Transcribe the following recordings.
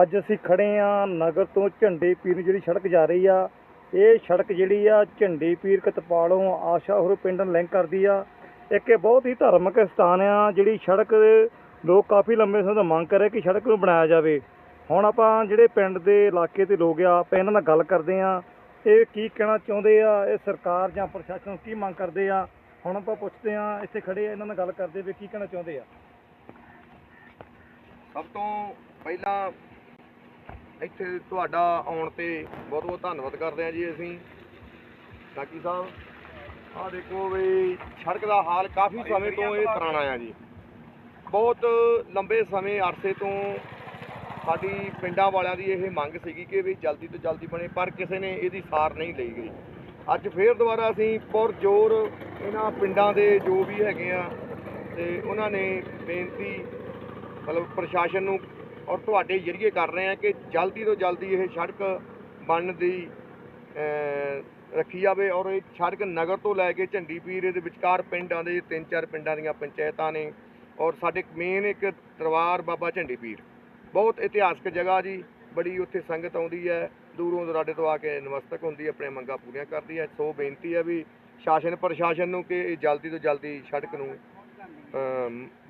ਅੱਜ ਅਸੀਂ ਖੜੇ ਆ ਨਗਰ ਤੋਂ ਝੰਡੇ ਪੀਰ ਨੂੰ ਜਿਹੜੀ ਸੜਕ ਜਾ ਰਹੀ ਆ। ਇਹ ਸੜਕ ਜਿਹੜੀ ਆ, ਝੰਡੇ ਪੀਰ ਕਤਪਾਲੋਂ ਆਸ਼ਾ ਹੋਰ ਪਿੰਡ ਨੂੰ ਲਿੰਕ ਕਰਦੀ ਆ। ਇੱਕ ਇਹ ਬਹੁਤ ਹੀ ਧਾਰਮਿਕ ਸਥਾਨ ਆ, ਜਿਹੜੀ ਸੜਕ ਲੋਕ ਕਾਫੀ ਲੰਬੇ ਸਮੇਂ ਤੋਂ ਮੰਗ ਕਰ ਰਹੇ ਕਿ ਸੜਕ ਨੂੰ ਬਣਾਇਆ ਜਾਵੇ। ਹੁਣ ਆਪਾਂ ਜਿਹੜੇ ਪਿੰਡ ਦੇ ਇਲਾਕੇ ਦੇ ਲੋਕ ਆ, ਆਪਾਂ ਇਹਨਾਂ ਨਾਲ ਗੱਲ ਕਰਦੇ ਆ ਇਹ ਕੀ ਕਹਿਣਾ ਚਾਹੁੰਦੇ ਆ? ਇਹ ਸਰਕਾਰ ਜਾਂ ਪ੍ਰਸ਼ਾਸਨ ਕੀ ਮੰਗ ਕਰਦੇ ਆ? ਹੁਣ ਆਪਾਂ ਪੁੱਛਦੇ ਆ ਇੱਥੇ ਖੜੇ ਆ, ਇਹਨਾਂ ਨਾਲ ਗੱਲ ਕਰਦੇ ਵੀ ਕੀ ਕਹਿਣਾ ਚਾਹੁੰਦੇ ਆ। ਸਭ ਤੋਂ ਪਹਿਲਾਂ ਇੱਥੇ ਤੁਹਾਡਾ ਆਉਣ ਤੇ ਬਹੁਤ ਬਹੁਤ ਧੰਨਵਾਦ ਕਰਦੇ ਹਾਂ ਜੀ ਅਸੀਂ। ਸਾਕੀ ਸਾਹਿਬ ਆਹ ਦੇਖੋ ਵੀ ਸੜਕ ਦਾ ਹਾਲ ਕਾਫੀ ਸਮੇਂ ਤੋਂ ਇਹ ਪੁਰਾਣਾ ਆ ਜੀ। ਬਹੁਤ ਲੰਬੇ ਸਮੇਂ ਅਰਸੇ ਤੋਂ ਸਾਡੀ ਪਿੰਡਾਂ ਵਾਲਿਆਂ ਦੀ ਇਹ ਮੰਗ ਸੀਗੀ ਕਿ ਵੀ ਜਲਦੀ ਤੋਂ ਜਲਦੀ ਬਣੇ ਪਰ ਕਿਸੇ ਨੇ ਇਹਦੀ ਸਾਰ ਨਹੀਂ ਲਈ ਗਈ। ਅੱਜ ਫੇਰ ਦੁਬਾਰਾ ਅਸੀਂ ਪੁਰ ਜ਼ੋਰ ਇਹਨਾਂ ਪਿੰਡਾਂ ਦੇ ਜੋ ਵੀ ਹੈਗੇ ਆ ਤੇ ਉਹਨਾਂ ਨੇ ਬੇਨਤੀ ਮਤਲਬ ਪ੍ਰਸ਼ਾਸਨ ਨੂੰ ਔਰ ਤੁਹਾਡੇ ਜਰੀਏ ਕਰ ਰਹੇ ਹਾਂ ਕਿ ਜਲਦੀ ਤੋਂ ਜਲਦੀ ਇਹ ਸੜਕ ਬਣਨ ਦੀ ਰੱਖੀ ਜਾਵੇ ਔਰ ਇਹ ਸੜਕ ਨਗਰ ਤੋਂ ਲੈ ਕੇ ਝੰਡੀ ਪੀਰ ਦੇ ਵਿਚਕਾਰ ਪਿੰਡਾਂ ਦੇ ਤਿੰਨ ਚਾਰ ਪਿੰਡਾਂ ਦੀਆਂ ਪੰਚਾਇਤਾਂ ਨੇ ਔਰ ਸਾਡੇ ਮੇਨ ਇੱਕ ਦਰਬਾਰ ਬਾਬਾ ਝੰਡੀ ਪੀਰ। ਬਹੁਤ ਇਤਿਹਾਸਕ ਜਗ੍ਹਾ ਜੀ, ਬੜੀ ਉੱਥੇ ਸੰਗਤ ਆਉਂਦੀ ਹੈ, ਦੂਰੋਂ ਦੁਰਾਡੇ ਤੋਂ ਆ ਕੇ ਨਮਸਤਕ ਹੁੰਦੀ ਹੈ, ਆਪਣੀਆਂ ਮੰਗਾਂ ਪੂਰੀਆਂ ਕਰਦੀ ਹੈ, ਸੋ ਬੇਨਤੀ ਹੈ ਵੀ ਸ਼ਾਸਨ ਪ੍ਰਸ਼ਾਸਨ ਨੂੰ ਕਿ ਇਹ ਜਲਦੀ ਤੋਂ ਜਲਦੀ ਸੜਕ ਨੂੰ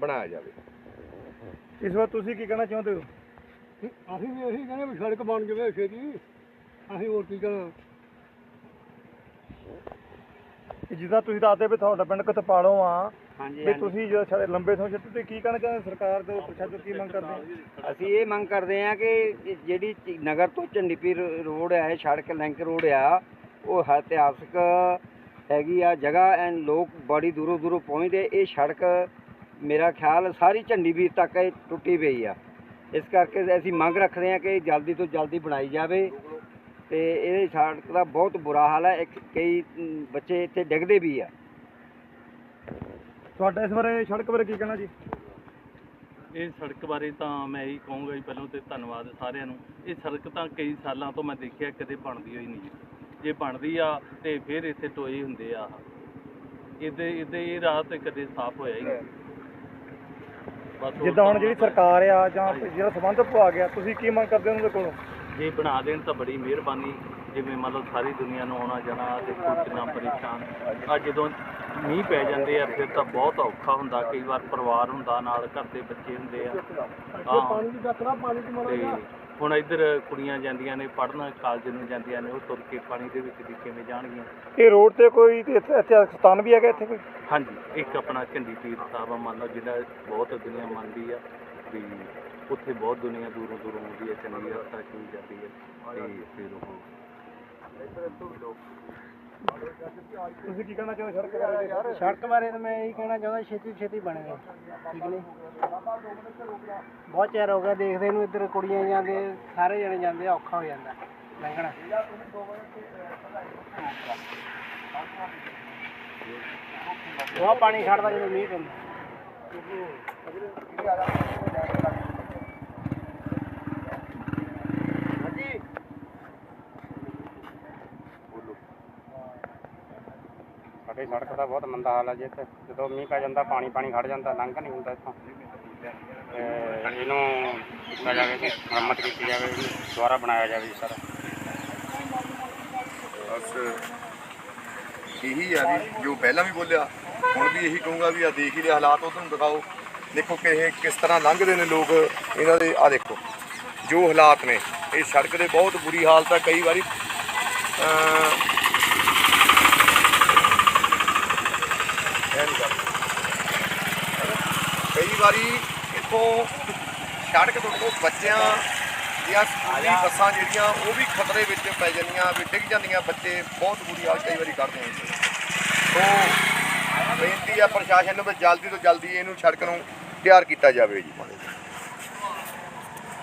ਬਣਾਇਆ ਜਾਵੇ। ਇਸ ਵਾਰ ਤੁਸੀਂ ਕੀ ਕਹਿਣਾ ਚਾਹੁੰਦੇ ਹੋ? ਅਸੀਂ ਵੀ ਇਹੀ ਕਹਿੰਦੇ ਵੀ ਸੜਕ ਬਣ ਜਾਵੇ ਛੇਤੀ ਅਸੀਂ ਹੋਰ ਕੀ ਕਰਾਂ ਕਿ ਜਿੱਦਾਂ ਤੁਸੀਂ ਦੱਸਦੇ ਵੀ ਤੁਹਾਡਾ ਪਿੰਡ ਕਤਪਾਲੋਂ ਆ। ਹਾਂਜੀ ਵੀ ਤੁਸੀਂ ਜਿਹੜਾ ਸਾਡੇ ਲੰਬੇ ਸਮੇਂ ਤੋਂ ਤੁਸੀਂ ਕੀ ਕਹਿਣਾ ਚਾਹੁੰਦੇ ਸਰਕਾਰ ਤੋਂ ਪ੍ਰਸ਼ਾਸਨ ਕੀ ਮੰਗ ਕਰਦੇ ਹੋ? ਅਸੀਂ ਇਹ ਮੰਗ ਕਰਦੇ ਹਾਂ ਕਿ ਜਿਹੜੀ ਚ- ਨਗਰ ਤੋਂ ਚੰਡੀਪੀਰ ਰੋਡ ਹੈ ਸੜਕ ਲਿੰਕ ਰੋਡ ਆ ਉਹ ਹੈ ਇਤਿਹਾਸਕ ਹੈਗੀ ਆ ਜਗ੍ਹਾ ਐਂਡ ਲੋਕ ਬੜੀ ਦੂਰੋਂ ਦੂਰੋਂ ਪਹੁੰਚਦੇ। ਇਹ ਸੜਕ ਮੇਰਾ ਖਿਆਲ ਸਾਰੀ ਝੰਡੀਪੀਰ ਤੱਕ ਇਹ ਟੁੱਟੀ ਪਈ ਆ। ਇਸ ਕਰਕੇ ਅਸੀਂ ਮੰਗ ਰੱਖਦੇ ਹਾਂ ਕਿ ਜਲਦੀ ਤੋਂ ਜਲਦੀ ਬਣਾਈ ਜਾਵੇ ਤੇ ਇਹ ਸੜਕ ਦਾ ਬਹੁਤ ਬੁਰਾ ਹਾਲ ਹੈ। ਇੱਕ ਕਈ ਬੱਚੇ ਇੱਥੇ ਡਿੱਗਦੇ ਵੀ ਆ। ਤੁਹਾਡਾ ਇਸ ਬਾਰੇ ਸੜਕ ਬਾਰੇ ਕੀ ਕਹਿਣਾ ਜੀ? ਇਹ ਸੜਕ ਬਾਰੇ ਤਾਂ ਮੈਂ ਇਹੀ ਕਹੂੰਗਾ ਜੀ ਪਹਿਲਾਂ ਤੇ ਧੰਨਵਾਦ ਸਾਰਿਆਂ ਨੂੰ। ਇਹ ਸੜਕ ਤਾਂ ਕਈ ਸਾਲਾਂ ਤੋਂ ਮੈਂ ਦੇਖਿਆ ਕਦੇ ਬਣਦੀ ਹੋਈ ਨਹੀਂ। ਜੀ ਬਣਦੀ ਆ ਤੇ ਫਿਰ ਇੱਥੇ ਟੋਏ ਹੁੰਦੇ ਆ। ਇਹਦੇ ਇਹਦੇ ਇਹ ਰਾਹ ਤੇ ਕਦੇ ਸਾਫ਼ ਹੋਇਆ ਹੀ ਨਹੀਂ। ਜਿੱਦਾਂ ਹੁਣ ਤਾਂ ਜਿਹੜੀ ਸਰਕਾਰ ਆ ਜਾਂ ਜਿਹੜਾ ਸੰਬੰਧ ਵਿਭਾਗ ਆ ਤੁਸੀਂ ਕੀ ਮੰਗ ਕਰਦੇ ਹੋ ਉਹਨਾਂ ਦੇ ਕੋਲੋਂ? ਜੇ ਬਣਾ ਦੇਣ ਤਾਂ ਬੜੀ ਮਿਹਰਬਾਨੀ ਜਿਵੇਂ ਮਤਲਬ ਸਾਰੀ ਦੁਨੀਆ ਨੂੰ ਆਉਣਾ ਜਾਣਾ ਦੇਖੋ ਕਿੰਨਾ ਪਰੇਸ਼ਾਨ। ਆ ਜਦੋਂ ਮੀਂਹ ਪੈ ਜਾਂਦੇ ਆ ਫਿਰ ਤਾਂ ਬਹੁਤ ਔਖਾ ਹੁੰਦਾ ਕਈ ਵਾਰ ਪਰਿਵਾਰ ਹੁੰਦਾ ਨਾਲ ਘਰ ਦੇ ਬੱਚੇ ਹੁੰਦੇ ਆ। ਹਾਂ ਪਾਣੀ ਦੀ ਡੱਕਣਾ ਪਾਣੀ ਚ ਤੇ ਹੁਣ ਇੱਧਰ ਕੁੜੀਆਂ ਜਾਂਦੀਆਂ ਨੇ ਪੜ੍ਹਨ ਕਾਲਜ ਨੂੰ ਜਾਂਦੀਆਂ ਨੇ ਉਹ ਤੁਰ ਕੇ ਪਾਣੀ ਦੇ ਵਿੱਚ ਦੀ ਕਿਵੇਂ ਜਾਣਗੀਆਂ? ਇਹ ਰੋਡ ਤੇ ਕੋਈ ਇੱਥੇ ਸਥਾਨ ਵੀ ਹੈਗਾ ਇੱਥੇ ਕੋਈ? ਹਾਂਜੀ ਇੱਕ ਆਪਣਾ ਝੰਡੀ ਪੀਰ ਸਾਹਿਬ ਆ ਮੰਨ ਲਓ ਜਿਹੜਾ ਬਹੁਤ ਦੁਨੀਆ ਮੰਨਦੀ ਆ ਵੀ ਉੱਥੇ ਬਹੁਤ ਦੁਨੀਆ ਦੂਰੋਂ ਦੂਰੋਂ ਆਉਂਦੀ ਹੈ ਚੰਡੀਗੜ੍ਹ ਤੱਕ ਵੀ ਜਾਂਦੀ ਹੈ ਤੇ ਫਿਰ ਉਹ ਤੁਸੀਂ ਕੀ ਕਹਿਣਾ ਚਾਹੁੰਦੇ ਸੜਕ ਬਾਰੇ ਜੀ? ਸੜਕ ਬਾਰੇ ਤਾਂ ਮੈਂ ਇਹੀ ਕਹਿਣਾ ਚਾਹੁੰਦਾ ਛੇਤੀ ਛੇਤੀ ਬਣੇ ਠੀਕ ਨਹੀਂ? ਬਹੁਤ ਚਿਰ ਹੋ ਗਿਆ ਦੇਖਦੇ ਨੂੰ ਇੱਧਰ ਕੁੜੀਆਂ ਜਾਂਦੇ ਸਾਰੇ ਜਣੇ ਜਾਂਦੇ ਆ, ਔਖਾ ਹੋ ਜਾਂਦਾ ਲੰਘਣਾ। ਬਹੁਤ ਪਾਣੀ ਖੜਦਾ ਜਦੋਂ ਮੀਂਹ ਪੈਂਦਾ। ਸਾਡੀ ਸੜਕ ਦਾ ਬਹੁਤ ਮੰਦਾ ਹਾਲ ਹੈ ਜੀ ਇੱਥੇ। ਜਦੋਂ ਮੀਂਹ ਪੈ ਜਾਂਦਾ, ਪਾਣੀ ਪਾਣੀ ਖੜ ਜਾਂਦਾ, ਲੰਘ ਨਹੀਂ ਹੁੰਦਾ ਇੱਥੋਂ। ਤੇ ਇਹਨੂੰ ਕੀਤਾ ਜਾਵੇ ਕਿ ਮੁਰੰਮਤ ਕੀਤੀ ਜਾਵੇ, ਇਹਨੂੰ ਦੁਬਾਰਾ ਬਣਾਇਆ ਜਾਵੇ ਜੀ ਸਾਰਾ। ਬਸ ਇਹੀ ਆ ਜੀ, ਜੋ ਪਹਿਲਾਂ ਵੀ ਬੋਲਿਆ, ਹੁਣ ਵੀ ਇਹੀ ਕਹੂੰਗਾ ਵੀ ਆ ਦੇਖ ਹੀ ਲਿਆ ਹਾਲਾਤ, ਉਹ ਤੁਹਾਨੂੰ ਦਿਖਾਓ। ਦੇਖੋ ਕਿ ਇਹ ਕਿਸ ਤਰ੍ਹਾਂ ਲੰਘਦੇ ਨੇ ਲੋਕ, ਇਹਨਾਂ ਦੇ ਆ ਦੇਖੋ, ਜੋ ਹਾਲਾਤ ਨੇ। ਇਹ ਸੜਕ ਦੇ ਬਹੁਤ ਬੁਰੀ ਹਾਲਤ ਆ, ਕਈ ਵਾਰੀ ਇਹ ਨਹੀਂ ਗੱਲ। ਕਈ ਵਾਰੀ ਇੱਥੋਂ ਸੜਕ ਤੋਂ ਦੇਖੋ ਬੱਚਿਆਂ ਦੀਆਂ ਸਕੂਲੀ ਬੱਸਾਂ ਜਿਹੜੀਆਂ ਉਹ ਵੀ ਖਤਰੇ ਵਿੱਚ ਪੈ ਜਾਂਦੀਆਂ ਵੀ ਡਿੱਗ ਜਾਂਦੀਆਂ ਬੱਚੇ ਬਹੁਤ ਬੁਰੀ ਹਾਲਤ ਕਈ ਵਾਰੀ ਕਰਦੇ ਨੇ। ਸੋ ਬੇਨਤੀ ਆ ਪ੍ਰਸ਼ਾਸਨ ਨੂੰ ਵੀ ਜਲਦੀ ਤੋਂ ਜਲਦੀ ਇਹਨੂੰ ਸੜਕ ਨੂੰ ਤਿਆਰ ਕੀਤਾ ਜਾਵੇ ਜੀ।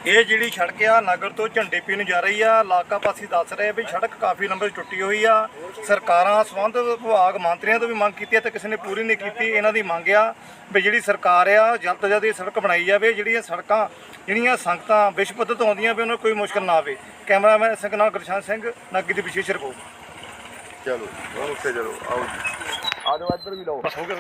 ਇਹ ਜਿਹੜੀ ਸੜਕ ਆ ਨਗਰ ਤੋਂ ਝੰਡੇ ਨੂੰ ਜਾ ਰਹੀ ਆ। ਇਲਾਕਾ ਵਾਸੀ ਦੱਸ ਰਹੇ ਵੀ ਸੜਕ ਕਾਫੀ ਲੰਬੀ ਟੁੱਟੀ ਹੋਈ ਆ। ਸਰਕਾਰਾਂ ਸੰਬੰਧ ਵਿਭਾਗ ਮੰਤਰੀਆਂ ਤੋਂ ਵੀ ਮੰਗ ਕੀਤੀ ਹੈ ਤੇ ਕਿਸੇ ਨੇ ਪੂਰੀ ਨਹੀਂ ਕੀਤੀ। ਇਹਨਾਂ ਦੀ ਮੰਗ ਆ ਵੀ ਜਿਹੜੀ ਸਰਕਾਰ ਆ ਜਲਦ ਤੋਂ ਜਲਦ ਇਹ ਸੜਕ ਬਣਾਈ ਜਾਵੇ। ਜਿਹੜੀਆਂ ਸੜਕਾਂ ਜਿਹੜੀਆਂ ਸੰਗਤਾਂ ਵਿਸ਼ਵ ਪੱਧਰ ਤੋਂ ਆਉਂਦੀਆਂ ਵੀ ਉਹਨਾਂ ਨੂੰ ਕੋਈ ਮੁਸ਼ਕਲ ਨਾ ਆਵੇ। ਕੈਮਰਾਮੈਨ ਸਿੰਘ ਨਾਲ ਗੁਰਸ਼ਾਨ ਸਿੰਘ ਨੱਗੀ ਦੀ ਵਿਸ਼ੇਸ਼ ਰਿਪੋਰਟ। ਚਲੋ ਉੱਥੇ ਚਲੋ ਆਓ ਆ ਜਾਓ ਇੱਧਰ ਵੀ ਲਓ। ਬਸ ਹੋ ਗਿਆ